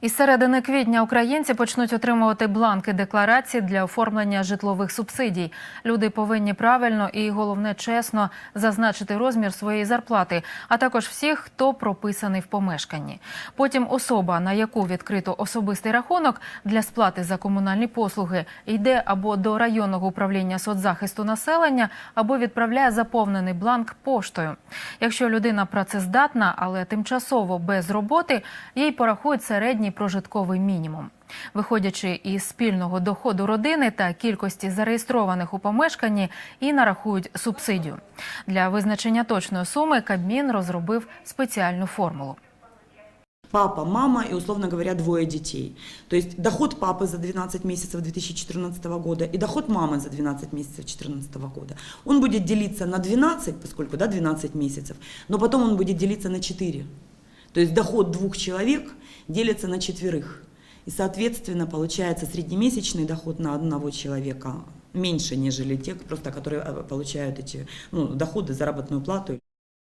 Із середини квітня українці почнуть отримувати бланки декларації для оформлення житлових субсидій. Люди повинні правильно і головне чесно зазначити розмір своєї зарплати, а також всіх, хто прописаний в помешканні. Потім особа, на яку відкрито особистий рахунок для сплати за комунальні послуги, йде або до районного управління соцзахисту населення, або відправляє заповнений бланк поштою. Якщо людина працездатна, але тимчасово без роботи, їй порахують середній прожитковий мінімум. Виходячи із спільного доходу родини та кількості зареєстрованих у помешканні, і нарахують субсидію. Для визначення точної суми Кабмін розробив спеціальну формулу. папа, мама и, условно говоря, двое детей. То есть доход папы за 12 месяцев 2014 года и доход мамы за 12 месяцев 2014 года. Он будет делиться на 12, поскольку да, 12 месяцев, но потом он будет делиться на 4. То есть доход двух человек делится на четверых. И, соответственно, получается среднемесячный доход на одного человека меньше, нежели те, просто которые э, получают эти ну, доходы, заработную плату.